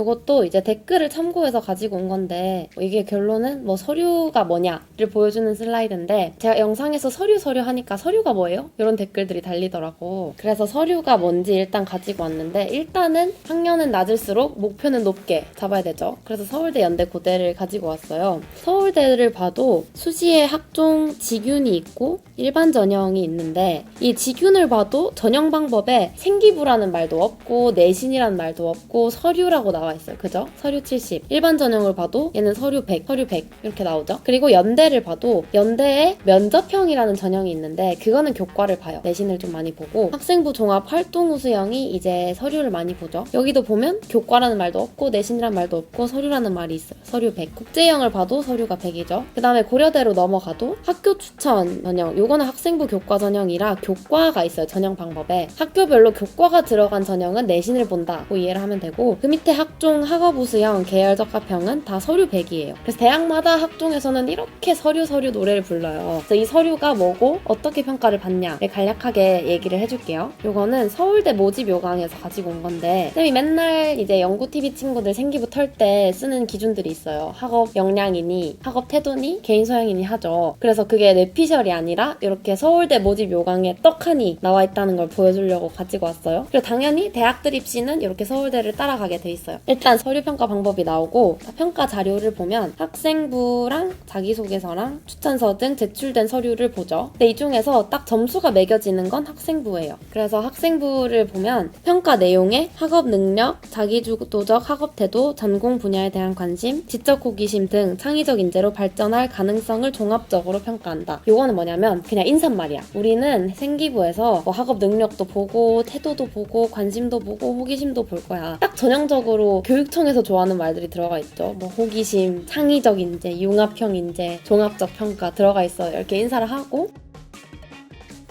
이것도 이제 댓글을 참고해서 가지고 온 건데 뭐 이게 결론은 뭐 서류가 뭐냐를 보여주는 슬라이드인데 제가 영상에서 서류 서류 하니까 서류가 뭐예요? 이런 댓글들이 달리더라고. 그래서 서류가 뭔지 일단 가지고 왔는데 일단은 학년은 낮을수록 목표는 높게 잡아야 되죠. 그래서 서울대 연대 고대를 가지고 왔어요. 서울대를 봐도 수시에 학종 지균이 있고 일반 전형이 있는데 이 지균을 봐도 전형 방법에 생기부라는 말도 없고 내신이라는 말도 없고 서류라고 나와 있어요. 그죠? 서류 70. 일반 전형을 봐도 얘는 서류 100, 서류 100 이렇게 나오죠. 그리고 연대를 봐도 연대에 면접형이라는 전형이 있는데 그거는 교과를 봐요. 내신을 좀 많이 보고 학생부 종합 활동 우수형이 이제 서류를 많이 보죠. 여기도 보면 교과라는 말도 없고 내신이라는 말도 없고 서류라는 말이 있어요. 서류 100. 국제형을 봐도 서류가 100이죠. 그 다음에 고려대로 넘어가도 학교 추천 전형. 요거는 학생부 교과 전형이라 교과가 있어요. 전형 방법에. 학교별로 교과가 들어간 전형은 내신을 본다고 이해를 하면 되고 그 밑에 학종 학업 우수형 계열적 합형은 다 서류 100이에요. 그래서 대학마다 학종에서는 이렇게 서류 서류 노래를 불러요. 그래서 이 서류가 뭐고 어떻게 평가를 받냐를 간략하게 얘기를 해줄게요. 요거는 서울대 모집 요강에서 가지고 온 건데 쌤이 맨날 이제 연구 TV 친구들 생기부 털 때 쓰는 기준들이 있어요. 학업 역량이니 학업 태도니 개인 소양이니 하죠. 그래서 그게 뇌피셜이 아니라 이렇게 서울대 모집 요강에 떡하니 나와 있다는 걸 보여주려고 가지고 왔어요. 그리고 당연히 대학들 입시는 이렇게 서울대를 따라가게 돼 있어요. 일단 서류 평가 방법이 나오고 평가 자료를 보면 학생부랑 자기소개서랑 추천서 등 제출된 서류를 보죠. 근데 이 중에서 딱 점수가 매겨지는 건 학생부예요. 그래서 학생부를 보면 평가 내용에 학업 능력, 자기주도적 학업 태도, 전공 분야에 대한 관심, 지적 호기심 등 창의적 인재로 발전할 가능성을 종합적으로 평가한다. 요거는 뭐냐면 그냥 인사말이야. 우리는 생기부에서 뭐 학업 능력도 보고 태도도 보고 관심도 보고 호기심도 볼 거야. 딱 전형적으로 교육청에서 좋아하는 말들이 들어가 있죠. 뭐 호기심, 창의적 인재, 융합형 인재, 종합적 평가 들어가 있어요. 이렇게 인사를 하고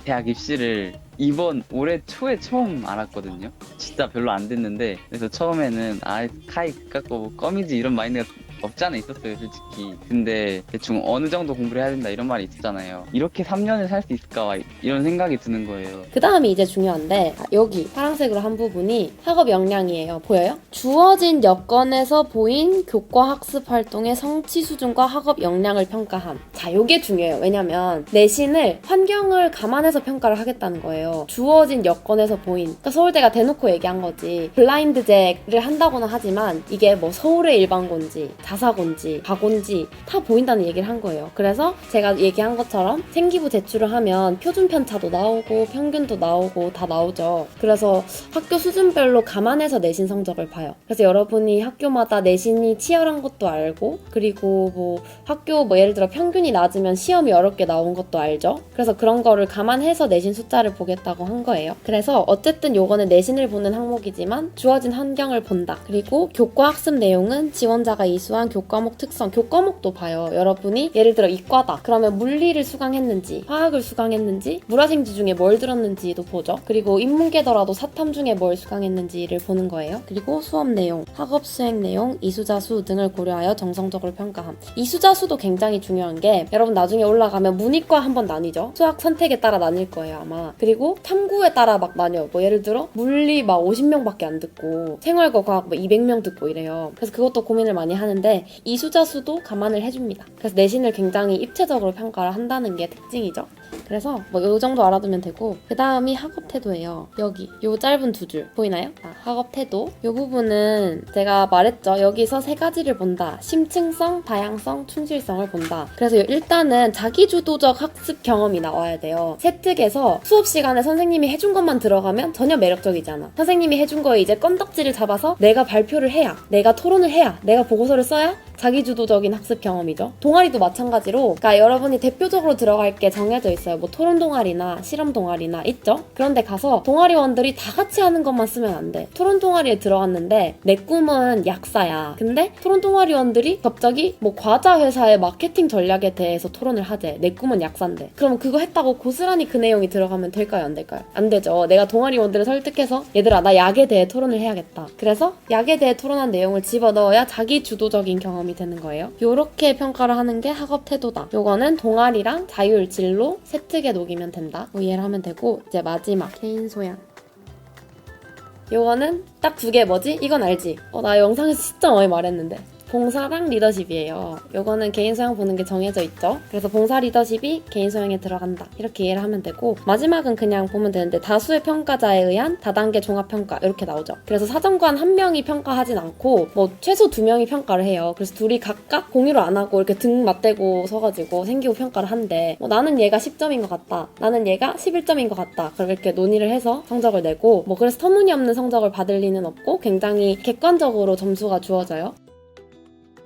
대학 입시를 이번 올해 초에 처음 알았거든요. 진짜 별로 안 됐는데 그래서 처음에는 아 카이 갖고 뭐 껌이지 이런 마인드가 없지 않아 있었어요 솔직히 근데 대충 어느 정도 공부를 해야 된다 이런 말이 있었잖아요 이렇게 3년을 살 수 있을까 와 이런 생각이 드는 거예요 그 다음이 이제 중요한데 아, 여기 파란색으로 한 부분이 학업 역량이에요. 보여요? 주어진 여건에서 보인 교과 학습 활동의 성취 수준과 학업 역량을 평가함. 자, 요게 중요해요. 왜냐면 내신을 환경을 감안해서 평가를 하겠다는 거예요. 주어진 여건에서 보인. 그러니까 서울대가 대놓고 얘기한 거지. 블라인드제를 한다고는 하지만 이게 뭐 서울의 일반고인지 자사고인지 가고인지 다 보인다는 얘기를 한 거예요. 그래서 제가 얘기한 것처럼 생기부 제출을 하면 표준 편차도 나오고 평균도 나오고 다 나오죠. 그래서 학교 수준별로 감안해서 내신 성적을 봐요. 그래서 여러분이 학교마다 내신이 치열한 것도 알고 그리고 뭐 학교 뭐 예를 들어 평균이 낮으면 시험이 어렵게 나온 것도 알죠. 그래서 그런 거를 감안해서 내신 숫자를 보겠다고 한 거예요. 그래서 어쨌든 요거는 내신을 보는 항목이지만 주어진 환경을 본다. 그리고 교과 학습 내용은 지원자가 이수한 교과목 특성, 교과목도 봐요. 여러분이 예를 들어 이과다. 그러면 물리를 수강했는지, 화학을 수강했는지, 물화생지 중에 뭘 들었는지도 보죠. 그리고 인문계더라도 사탐 중에 뭘 수강했는지를 보는 거예요. 그리고 수업 내용, 학업 수행 내용, 이수자 수 등을 고려하여 정성적으로 평가함. 이수자 수도 굉장히 중요한 게 여러분 나중에 올라가면 문이과 한번 나뉘죠. 수학 선택에 따라 나뉠 거예요 아마. 그리고 탐구에 따라 막 나뉘어요. 뭐 예를 들어 물리 막 50명밖에 안 듣고 생활과 과학 뭐 200명 듣고 이래요. 그래서 그것도 고민을 많이 하는데 이수자 수도 감안을 해줍니다. 그래서 내신을 굉장히 입체적으로 평가를 한다는 게 특징이죠. 그래서 뭐 요 정도 알아두면 되고 그 다음이 학업 태도예요. 여기 요 짧은 두 줄 보이나요? 아, 학업 태도 요 부분은 제가 말했죠. 여기서 세 가지를 본다. 심층성, 다양성, 충실성을 본다. 그래서 일단은 자기주도적 학습 경험이 나와야 돼요. 세특에서 수업 시간에 선생님이 해준 것만 들어가면 전혀 매력적이지 않아. 선생님이 해준 거에 이제 건덕지를 잡아서 내가 발표를 해야, 내가 토론을 해야, 내가 보고서를 써야 자기주도적인 학습 경험이죠. 동아리도 마찬가지로, 그러니까 여러분이 대표적으로 들어갈 게 정해져 있어요. 뭐 토론 동아리나 실험 동아리나 있죠. 그런데 가서 동아리원들이 다 같이 하는 것만 쓰면 안 돼. 토론 동아리에 들어갔는데 내 꿈은 약사야. 근데 토론 동아리원들이 갑자기 뭐 과자 회사의 마케팅 전략에 대해서 토론을 하재. 내 꿈은 약사인데. 그럼 그거 했다고 고스란히 그 내용이 들어가면 될까요? 안 될까요? 안 되죠. 내가 동아리원들을 설득해서 얘들아 나 약에 대해 토론을 해야겠다. 그래서 약에 대해 토론한 내용을 집어넣어야 자기 주도적인 경험 이 되는 거예요. 요렇게 평가를 하는 게 학업 태도다. 요거는 동아리랑 자율, 진로, 세특에 녹이면 된다. 뭐 이해를 하면 되고 이제 마지막 개인 소양. 요거는 딱 두 개 뭐지? 이건 알지? 어, 나 영상에서 진짜 많이 말했는데. 봉사랑 리더십이에요. 요거는 개인 소양 보는 게 정해져 있죠. 그래서 봉사 리더십이 개인 소양에 들어간다. 이렇게 이해를 하면 되고 마지막은 그냥 보면 되는데 다수의 평가자에 의한 다단계 종합 평가 이렇게 나오죠. 그래서 사정관 한 명이 평가하진 않고 뭐 최소 두 명이 평가를 해요. 그래서 둘이 각각 공유를 안 하고 이렇게 등 맞대고 서가지고 생기고 평가를 한대. 뭐 나는 얘가 10점인 것 같다. 나는 얘가 11점인 것 같다. 그렇게 논의를 해서 성적을 내고 뭐 그래서 터무니없는 성적을 받을 리는 없고 굉장히 객관적으로 점수가 주어져요.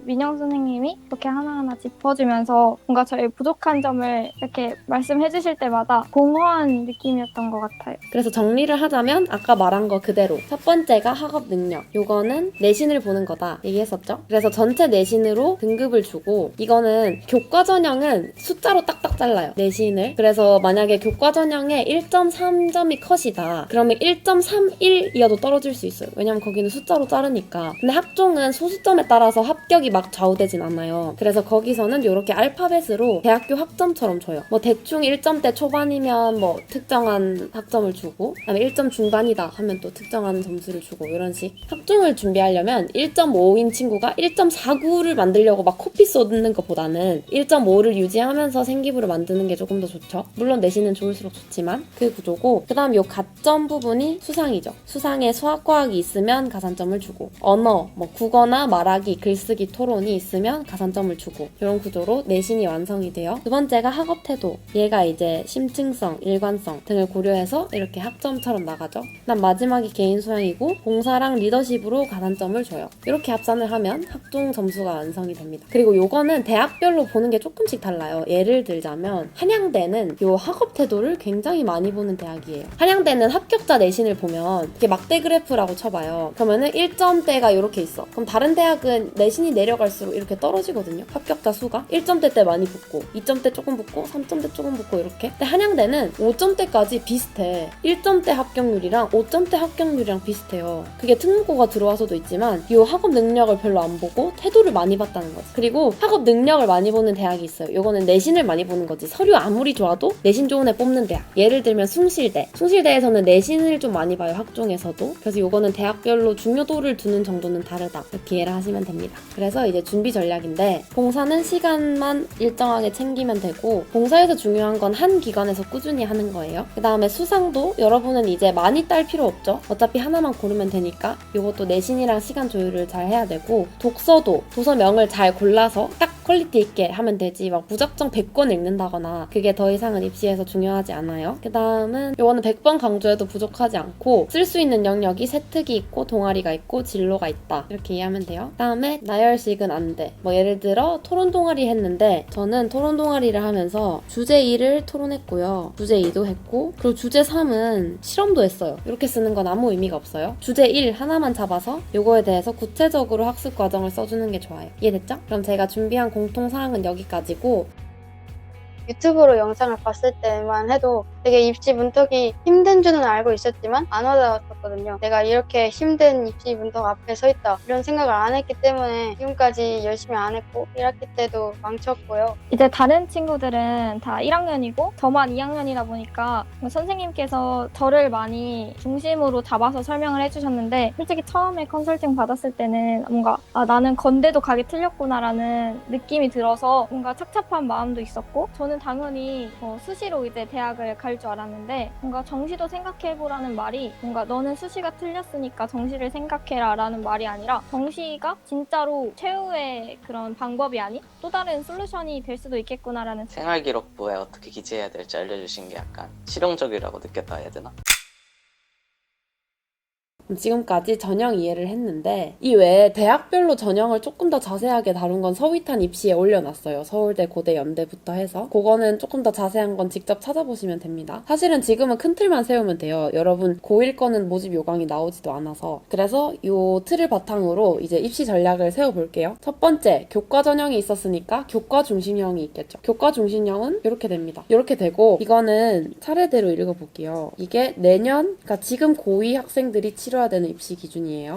민영 선생님이 이렇게 하나하나 짚어주면서 뭔가 저희 부족한 점을 이렇게 말씀해 주실 때마다 공허한 느낌이었던 것 같아요. 그래서 정리를 하자면 아까 말한 거 그대로 첫 번째가 학업 능력. 요거는 내신을 보는 거다 얘기했었죠? 그래서 전체 내신으로 등급을 주고 이거는 교과 전형은 숫자로 딱딱 잘라요 내신을. 그래서 만약에 교과 전형에 1.3점이 컷이다. 그러면 1.31 이어도 떨어질 수 있어요. 왜냐면 거기는 숫자로 자르니까. 근데 학종은 소수점에 따라서 합격이 막 좌우되진 않아요. 그래서 거기서는 이렇게 알파벳으로 대학교 학점처럼 줘요. 뭐 대충 1점대 초반이면 뭐 특정한 학점을 주고 그다음에 1점 중반이다 하면 또 특정한 점수를 주고 이런 식. 학종을 준비하려면 1.5인 친구가 1.49를 만들려고 막 코피 쏟는 것보다는 1.5를 유지하면서 생기부를 만드는 게 조금 더 좋죠. 물론 내신은 좋을수록 좋지만 그 구조고 그 다음 요 가점 부분이 수상이죠. 수상에 수학과학이 있으면 가산점을 주고 언어 뭐 국어나 말하기 글쓰기 토 론이 있으면 가산점을 주고 이런 구조로 내신이 완성이 돼요. 두 번째가 학업 태도. 얘가 이제 심층성 일관성 등을 고려해서 이렇게 학점처럼 나가죠. 그다음 마지막이 개인 소양이고 봉사랑 리더십으로 가산점을 줘요. 이렇게 합산을 하면 학종 점수가 완성이 됩니다. 그리고 요거는 대학별로 보는 게 조금씩 달라요. 예를 들자면 한양대는 요 학업 태도를 굉장히 많이 보는 대학이에요. 한양대는 합격자 내신을 보면 이렇게 막대 그래프라고 쳐봐요. 그러면은 1점대가 이렇게 있어. 그럼 다른 대학은 내신이 내려 갈수록 이렇게 떨어지거든요. 합격자 수가 1점대 때 많이 붙고 2점대 조금 붙고 3점대 조금 붙고 이렇게. 근데 한양대는 5점대까지 비슷해. 1점대 합격률이랑 5점대 합격률이랑 비슷해요. 그게 특목고가 들어와서도 있지만 이 학업 능력을 별로 안 보고 태도를 많이 봤다는 거지. 그리고 학업 능력을 많이 보는 대학이 있어요. 이거는 내신을 많이 보는 거지. 서류 아무리 좋아도 내신 좋은 애 뽑는 대학. 예를 들면 숭실대. 숭실대에서는 내신을 좀 많이 봐요 학종에서도. 그래서 이거는 대학별로 중요도를 두는 정도는 다르다. 이렇게 이해를 하시면 됩니다. 그래서 이제 준비 전략인데 봉사는 시간만 일정하게 챙기면 되고 봉사에서 중요한 건 한 기관에서 꾸준히 하는 거예요. 그 다음에 수상도 여러분은 이제 많이 딸 필요 없죠. 어차피 하나만 고르면 되니까 이것도 내신이랑 시간 조율을 잘 해야 되고 독서도 도서명을 잘 골라서 딱 퀄리티 있게 하면 되지. 막 무작정 100권 읽는다거나 그게 더 이상은 입시에서 중요하지 않아요. 그 다음은 이거는 100번 강조해도 부족하지 않고 쓸 수 있는 영역이 세특이 있고 동아리가 있고 진로가 있다. 이렇게 이해하면 돼요. 그 다음에 나열식 은 안 돼 뭐 예를 들어 토론 동아리 했는데 저는 토론 동아리를 하면서 주제 1을 토론했고요. 주제 2도 했고 그리고 주제 3은 실험도 했어요. 이렇게 쓰는 건 아무 의미가 없어요. 주제 1 하나만 잡아서 요거에 대해서 구체적으로 학습 과정을 써주는 게 좋아요. 이해됐죠? 그럼 제가 준비한 공통 사항은 여기까지고 유튜브로 영상을 봤을 때만 해도 되게 입시 문턱이 힘든 줄은 알고 있었지만 안 와닿았었거든요. 내가 이렇게 힘든 입시 문턱 앞에 서 있다 이런 생각을 안 했기 때문에 지금까지 열심히 안 했고 1학기 때도 망쳤고요. 이제 다른 친구들은 다 1학년이고 저만 2학년이다 보니까 선생님께서 저를 많이 중심으로 잡아서 설명을 해주셨는데 솔직히 처음에 컨설팅 받았을 때는 뭔가 아, 나는 건대도 가기 틀렸구나라는 느낌이 들어서 뭔가 착잡한 마음도 있었고 저는 당연히 어, 수시로 이제 대학을 갈줄 알았는데 뭔가 정시도 생각해보라는 말이 뭔가 너는 수시가 틀렸으니까 정시를 생각해라 라는 말이 아니라 정시가 진짜로 최후의 그런 방법이 아닌 또 다른 솔루션이 될 수도 있겠구나라는 생활기록부에 어떻게 기재해야 될지 알려주신 게 약간 실용적이라고 느꼈다 해야 되나? 지금까지 전형 이해를 했는데 이 외에 대학별로 전형을 조금 더 자세하게 다룬 건 서위탄 입시에 올려놨어요. 서울대, 고대, 연대부터 해서 그거는 조금 더 자세한 건 직접 찾아보시면 됩니다. 사실은 지금은 큰 틀만 세우면 돼요. 여러분 고1 거는 모집 요강이 나오지도 않아서 그래서 요 틀을 바탕으로 이제 입시 전략을 세워볼게요. 첫 번째 교과 전형이 있었으니까 교과 중심형이 있겠죠. 교과 중심형은 이렇게 됩니다. 이렇게 되고 이거는 차례대로 읽어볼게요. 이게 내년 그러니까 지금 고2 학생들이 치러야 되는 입시 기준이에요.